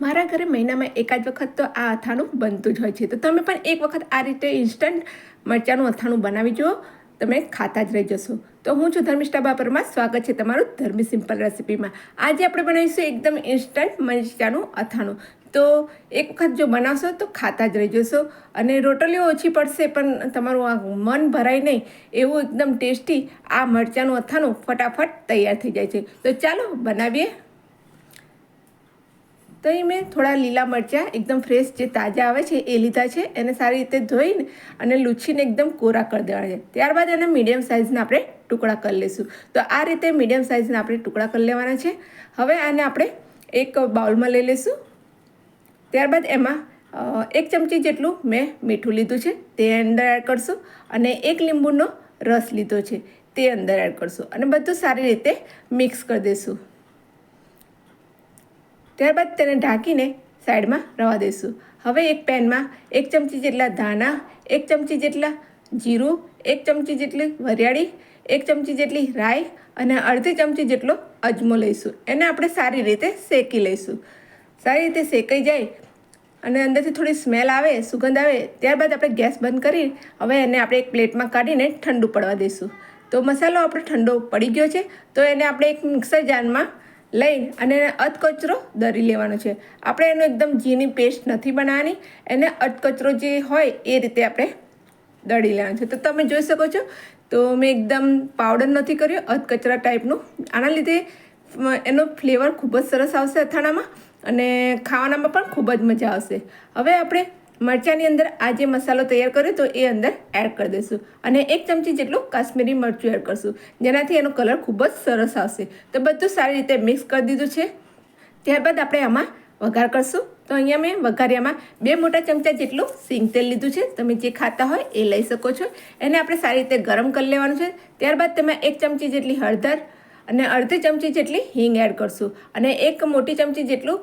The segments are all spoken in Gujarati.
મારા ઘરે મહિનામાં એકાદ વખત તો આ અથાણું બનતું જ હોય છે. તો તમે પણ એક વખત આ રીતે ઇન્સ્ટન્ટ મરચાંનું અથાણું બનાવી જુઓ. તમે ખાતા જ રહી જશો. તો હું છું ધર્મિષ્ઠા બાપરમાં. સ્વાગત છે તમારું ધર્મી સિમ્પલ રેસિપીમાં. આજે આપણે બનાવીશું એકદમ ઇન્સ્ટન્ટ મરચાંનું અથાણું. તો એક વખત જો બનાવશો તો ખાતા જ રહી જશો. અને રોટલીઓ ઓછી પડશે પણ તમારું આ મન ભરાય નહીં. એવું એકદમ ટેસ્ટી આ મરચાંનું અથાણું ફટાફટ તૈયાર થઈ જાય છે. તો ચાલો બનાવીએ તો અહીં મેં થોડા લીલા મરચાં એકદમ ફ્રેશ જે તાજા આવે છે એ લીધા છે. એને સારી રીતે ધોઈને અને લૂછીને એકદમ કોરા કરી દેવાના છે. ત્યારબાદ એને મીડિયમ સાઇઝના આપણે ટુકડા કરી લઈશું. તો આ રીતે મીડિયમ સાઇઝના આપણે ટુકડા કરી લેવાના છે. હવે આને આપણે એક બાઉલમાં લઈ લઈશું. ત્યારબાદ એમાં એક ચમચી જેટલું મેં મીઠું લીધું છે. તે અંદર એડ કરશું અને એક લીંબુનો રસ લીધો છે. તે અંદર એડ કરશું અને બધું સારી રીતે મિક્સ કરી દઈશું. ત્યારબાદ તેને ઢાંકીને સાઈડમાં રવા દઈશું. હવે એક પેનમાં એક ચમચી જેટલા ધાણા, એક ચમચી જેટલા જીરું, એક ચમચી જેટલી વરિયાળી, એક ચમચી જેટલી રાઈ અને અડધી ચમચી જેટલો અજમો લઈશું. એને આપણે સારી રીતે શેકી લઈશું. સારી રીતે શેકાઈ જાય અને અંદરથી થોડી સ્મેલ આવે, સુગંધ આવે, ત્યારબાદ આપણે ગેસ બંધ કરી હવે એને આપણે એક પ્લેટમાં કાઢીને ઠંડુ પડવા દઈશું. તો મસાલો આપણો ઠંડો પડી ગયો છે, તો એને આપણે એક મિક્સર જારમાં લઈ અને અધકચરો દરી લેવાનો છે. આપણે એનો એકદમ ઝીની પેસ્ટ નથી બનાવવાની. એને અધકચરો જે હોય એ રીતે આપણે દળી લેવાનું છે. તો તમે જોઈ શકો છો, તો મેં એકદમ પાવડર નથી કર્યો, અધકચરા ટાઈપનું આના લીધે એનો ફ્લેવર ખૂબ જ સરસ આવશે અથાણામાં અને ખાવાનામાં પણ ખૂબ જ મજા આવશે. હવે આપણે મરચાંની અંદર આ જે મસાલો તૈયાર કર્યો તો એ અંદર એડ કરી દઈશું. અને એક ચમચી જેટલું કાશ્મીરી મરચું એડ કરશું. જેનાથી એનો કલર ખૂબ જ સરસ આવશે. તો બધું સારી રીતે મિક્સ કરી દીધું છે. ત્યારબાદ આપણે આમાં વઘાર કરશું. તો અહીંયા મેં વઘારિયામાં બે મોટા ચમચા જેટલું સિંગ તેલ લીધું છે. તમે જે ખાતા હોય એ લઈ શકો છો. એને આપણે સારી રીતે ગરમ કરી લેવાનું છે. ત્યારબાદ તેમાં એક ચમચી જેટલી હળદર અને અડધી ચમચી જેટલી હિંગ એડ કરશું. અને એક મોટી ચમચી જેટલું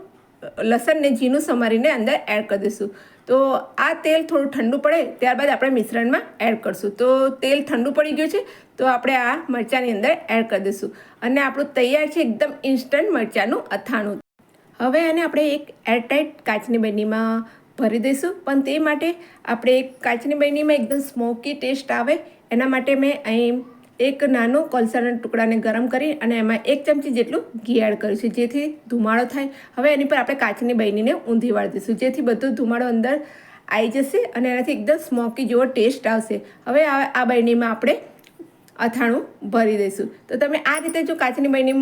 લસણને ઝીણું સમારીને અંદર એડ કરી દઈશું. તો આ તેલ થોડું ઠંડુ પડે, ત્યારબાદ આપણે મિશ્રણમાં એડ કરશું. તો તેલ ઠંડુ પડી ગયું છે, તો આપણે આ મરચાંની અંદર એડ કરી દઈશું. અને આપણું તૈયાર છે એકદમ ઇન્સ્ટન્ટ મરચાંનું અથાણું. હવે આને આપણે એક એરટાઇટ કાચની બરણીમાં ભરી દઈશું. પણ તે માટે આપણે કાચની બરણીમાં એકદમ સ્મોકી ટેસ્ટ આવે, એના માટે મેં અહીં એક નાનો કોલસાના ટુકડાને ગરમ કરી અને એમાં એક ચમચી જેટલું ઘી એડ કર્યું છે જેથી ધુમાડો થાય. હવે એની પર આપણે કાચની બહેનીને ઊંધી વાળી દઈશું. જેથી બધું ધુમાડો અંદર આવી જશે અને એનાથી એકદમ સ્મોકી જેવો ટેસ્ટ આવશે. હવે આ બહેનીમાં આપણે અથાણું ભરી દઈશું. તો તમે આ રીતે જો કાચની બરણી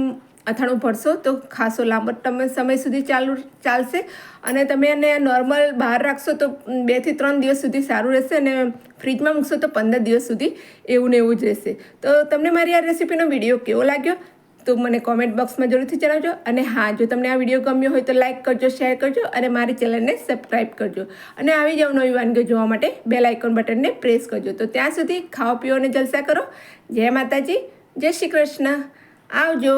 અથાણું ભરશો તો ખાસો લાંબો. તમે સમય સુધી ચાલુ, ચાલશે અને તમે એને નોર્મલ બહાર રાખશો તો બેથી ત્રણ દિવસ સુધી સારું રહેશે અને ફ્રીજમાં મૂકશો તો પંદર દિવસ સુધી એવું ને એવું જ રહેશે. તો તમને મારી આ રેસીપીનો વીડિયો કેવો લાગ્યો? તો મને કોમેન્ટ બોક્સમાં જરૂરથી જણાવજો અને હા, જો તમને આ વીડિયો ગમ્યો હોય તો લાઇક કરજો શેર કરજો અને મારી ચેનલને સબસ્ક્રાઈબ કરજો. અને આવી જાવ નવી વાનગીઓ જોવા માટે બેલ આઇકોન બટનને પ્રેસ કરજો. તો ત્યાં સુધી ખાઓ, પીઓ અને જલસા કરો. જય માતાજી, જય શ્રી કૃષ્ણ. આવજો.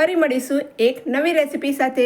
ફરી મળીશું એક નવી રેસિપી સાથે.